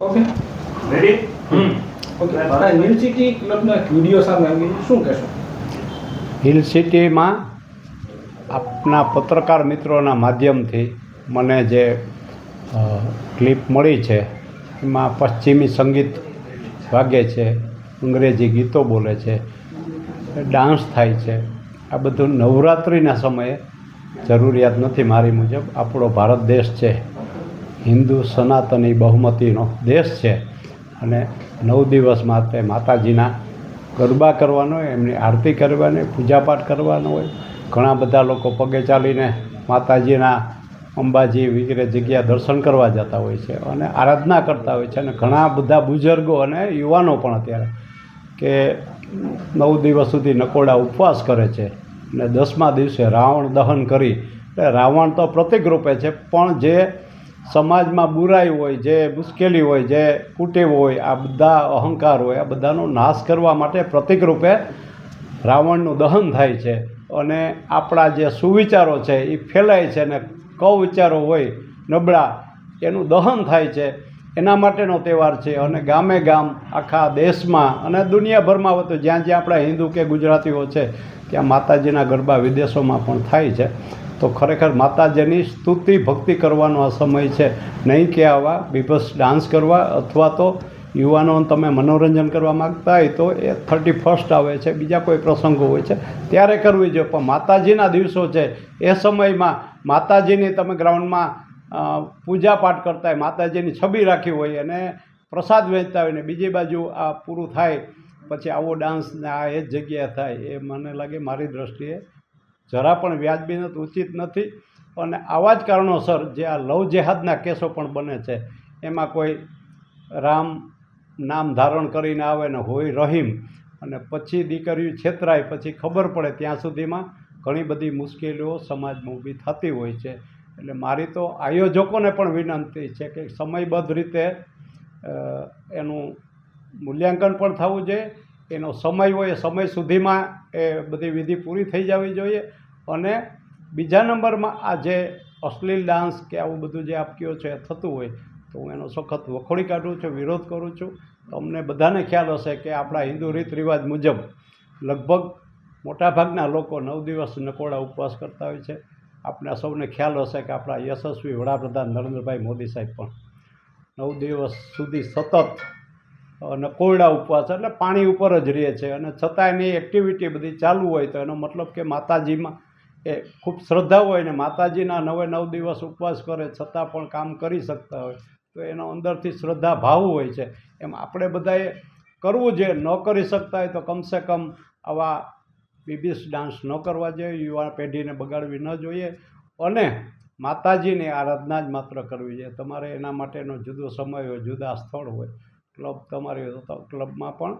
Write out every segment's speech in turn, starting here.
Okay ready hmm. Okay આ new city ક્લબના video સામે આવી શું કહેશો? હિલ સિટીમાં આપના પત્રકાર મિત્રોના માધ્યમથી મને જે ક્લિપ મળી છે એમાં પશ્ચિમી સંગીત વાગે છે અંગ્રેજી ગીતો બોલે છે ડાન્સ થાય છે. આ બધું નવરાત્રિના સમયે જરૂરિયાત નથી મારી મુજબ. આપણો ભારત દેશ છે. હિન્દુ સનાતની બહુમતીનો દેશ છે. અને નવ દિવસ માટે માતાજીના ગરબા કરવાનો હોય, એમની આરતી કરવાની, પૂજાપાઠ કરવાનો હોય. ઘણા બધા લોકો પગે ચાલીને માતાજીના અંબાજી વગેરે જગ્યા દર્શન કરવા જતા હોય છે અને આરાધના કરતા હોય છે. અને ઘણા બધા બુઝુર્ગો અને યુવાનો પણ અત્યારે કે નવ દિવસ સુધી નકોડા ઉપવાસ કરે છે અને દસમા દિવસે રાવણ દહન કરી. એટલે રાવણ તો પ્રતિક રૂપે છે, પણ જે સમાજમાં બુરાઈ હોય, જે મુશ્કેલી હોય, જે કુટેવ હોય, આ બધા અહંકાર હોય, આ બધાનો નાશ કરવા માટે પ્રતિકરૂપે રાવણનું દહન થાય છે. અને આપણા જે સુવિચારો છે, એ ફેલાય છે અને કવિચારો હોય, નબળા, એનું દહન થાય છે. એના માટેનો તહેવાર છે અને ગામે ગામ, આખા દેશમાં અને દુનિયાભરમાં તો જ્યાં જ્યાં આપણા હિન્દુ કે ગુજરાતીઓ છે, ત્યાં માતાજીના ગરબા વિદેશોમાં પણ થાય છે. તો ખરેખર માતાજીની સ્તુતિ, ભક્તિ કરવાનો આ સમય છે. નહીં કે આવા બીભસ ડાન્સ કરવા અથવા તો યુવાનોને તમે મનોરંજન કરવા માગતા હોય તો એ થર્ટી ફર્સ્ટ આવે છે. બીજા કોઈ પ્રસંગો હોય છે. ત્યારે કરવી જોઈએ. પણ માતાજીના દિવસો છે. એ સમયમાં માતાજીની તમે ગ્રાઉન્ડમાં પૂજાપાઠ કરતા હોય, માતાજીની છબી રાખી હોય અને પ્રસાદ વહેંચતા હોય ને બીજી બાજુ આ પૂરું થાય. પછી આવો ડાન્સ ને આ એ જ જગ્યાએ થાય. એ મને લાગે મારી દ્રષ્ટિએ જરા પણ વ્યાજબી નથી ઉચિત નથી. અને આવા જ કારણોસર જે આ લવ જેહાદના કેસો પણ બને છે, એમાં કોઈ રામ નામ ધારણ કરીને આવે ને હોય રહીમ, અને પછી દીકરીઓ છેતરાય, પછી ખબર પડે ત્યાં સુધીમાં ઘણી બધી મુશ્કેલીઓ સમાજમાં ઊભી થતી હોય છે. એટલે મારી તો આયોજકોને પણ વિનંતી છે કે સમયબદ્ધ રીતે એનું મૂલ્યાંકન પણ થવું જોઈએ એનો સમય હોય એ સમય સુધીમાં એ બધી વિધિ પૂરી થઈ જવી જોઈએ. અને બીજા નંબરમાં આ જે અશ્લીલ ડાન્સ કે આવું બધું જે આપ છે છો એ થતું હોય, તો હું એનો સખત વખોડી કાઢું છું, વિરોધ કરું છું. તમને બધાને ખ્યાલ હશે કે આપણા હિન્દુ રીત રિવાજ મુજબ લગભગ મોટાભાગના લોકો નવ દિવસ નકોડા ઉપવાસ કરતા હોય છે. આપણે સૌને ખ્યાલ હશે કે આપણા યશસ્વી વડાપ્રધાન નરેન્દ્રભાઈ મોદી સાહેબ પણ નવ દિવસ સુધી સતત અ, કોયડા ઉપવાસ એટલે પાણી ઉપર જ રહે છે. અને છતાં એની એક્ટિવિટી બધી ચાલુ હોય તો એનો મતલબ કે માતાજીમાં એ ખૂબ શ્રદ્ધા હોય ને માતાજીના નવે નવ દિવસ ઉપવાસ કરે છતાં પણ કામ કરી શકતા હોય તો એનો અંદરથી શ્રદ્ધા ભાવ હોય છે. એમ આપણે બધાએ કરવું જોઈએ. ન કરી શકતા હોય તો કમસે કમ આવા બીબીસ ડાન્સ ન કરવા જોઈએ. યુવા પેઢીને બગાડવી ન જોઈએ. અને માતાજીની આરાધના જ માત્ર કરવી જોઈએ. તમારે એના માટેનો જુદો સમય હોય જુદા સ્થળ હોય. ક્લબ તમારી ક્લબમાં પણ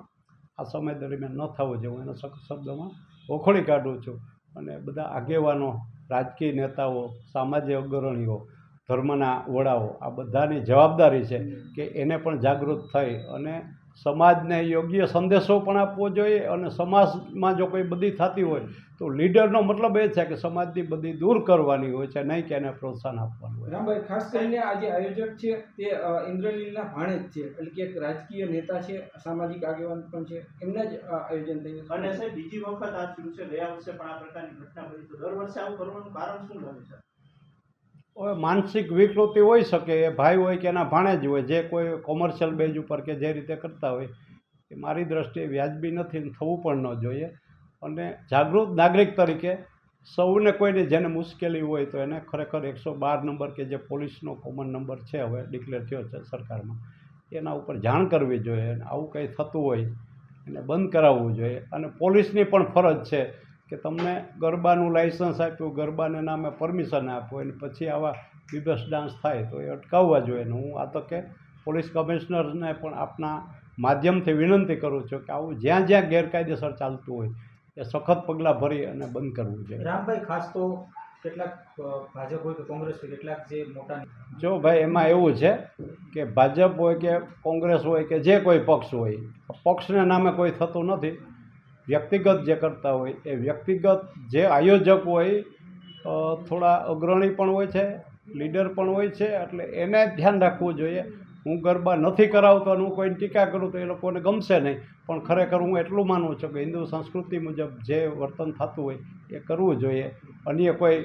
આ સમય દરમિયાન ન થવું જોઈએ. હું એના સખત શબ્દોમાં ઓખોળી કાઢું છું. અને બધા આગેવાનો, રાજકીય નેતાઓ, સામાજિક અગ્રણીઓ, ધર્મના વડાઓ, આ બધાની જવાબદારી છે કે એને પણ જાગૃત થઈ અને સમાજને યોગ્ય સંદેશો પણ આપવો જોઈએ અને સમાજમાં જો કોઈ બધી થતી હોય તો લીડરનો મતલબ એ છે કે સમાજની બધી દૂર કરવાની હોય છે નહીં કે એને પ્રોત્સાહન આપવાનું હોય. રામભાઈ ખાસ કરીને આ જે આયોજક છે તે ઇન્દ્રનીલના ભાણેજ છે એટલે કે એક રાજકીય નેતા છે સામાજિક આગેવાન પણ છે એમના જ આયોજન થઈ અને સાહેબ બીજી વખત આ થયું છે ગયા વર્ષે પણ આ પ્રકારની ઘટના બની તો દર વર્ષે આવું કરવાનું કારણ શું લાગે છે? માનસિક વિકૃતિ હોઈ શકે, એ ભાઈ હોય કે એના ભાણે જ હોય, જે કોઈ કોમર્શિયલ બેઝ ઉપર કે જે રીતે કરતા હોય, એ મારી દ્રષ્ટિએ વ્યાજબી નથી થવું પણ ન જોઈએ. અને જાગૃત નાગરિક તરીકે સૌને કોઈને જેને મુશ્કેલી હોય તો એને ખરેખર એકસો બાર નંબર કે જે પોલીસનો કોમન નંબર છે હવે ડિક્લેર થયો છે સરકારમાં, એના ઉપર જાણ કરવી જોઈએ અને આવું કંઈ થતું હોય એને બંધ કરાવવું જોઈએ. અને પોલીસની પણ ફરજ છે કે તમને ગરબાનું લાઇસન્સ આપ્યું ગરબાને નામે પરમિશન આપો અને પછી આવા બીબસ ડાન્સ થાય તો એ અટકાવવા જોઈએ ને હું આ તો કે પોલીસ કમિશનરને પણ આપના માધ્યમથી વિનંતી કરું છું કે આવું જ્યાં જ્યાં ગેરકાયદેસર ચાલતું હોય એ સખત પગલાં ભરી અને બંધ કરવું જોઈએ. રામભાઈ ખાસ તો કેટલાક ભાજપ હોય કે કોંગ્રેસ હોય કેટલાક જે મોટા જો ભાઈ એમાં એવું છે કે ભાજપ હોય કે કોંગ્રેસ હોય કે જે કોઈ પક્ષ હોય પક્ષને નામે કોઈ થતું નથી વ્યક્તિગત જે કરતા હોય એ વ્યક્તિગત જે આયોજક હોય થોડા અગ્રણી પણ હોય છે, લીડર પણ હોય છે, એટલે એને ધ્યાન રાખવું જોઈએ. હું ગરબા નથી કરાવતો અને હું કોઈને ટીકા કરું તો એ લોકોને ગમશે નહીં. પણ ખરેખર હું એટલું માનું છું કે હિન્દુ સંસ્કૃતિ મુજબ જે વર્તન થતું હોય એ કરવું જોઈએ. અન્ય કોઈ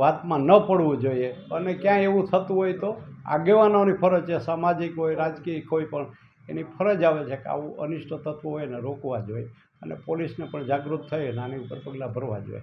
વાતમાં ન પડવું જોઈએ. અને ક્યાંય એવું થતું હોય તો આગેવાનોની ફરજ છે, સામાજિક હોય, રાજકીય કોઈ પણ એની ફરજ આવે છે કે આવું અનિષ્ટ તત્વો હોય ને રોકવા જોઈએ અને પોલીસને પણ જાગૃત થઈ અને આની ઉપર પગલાં ભરવા જોઈએ.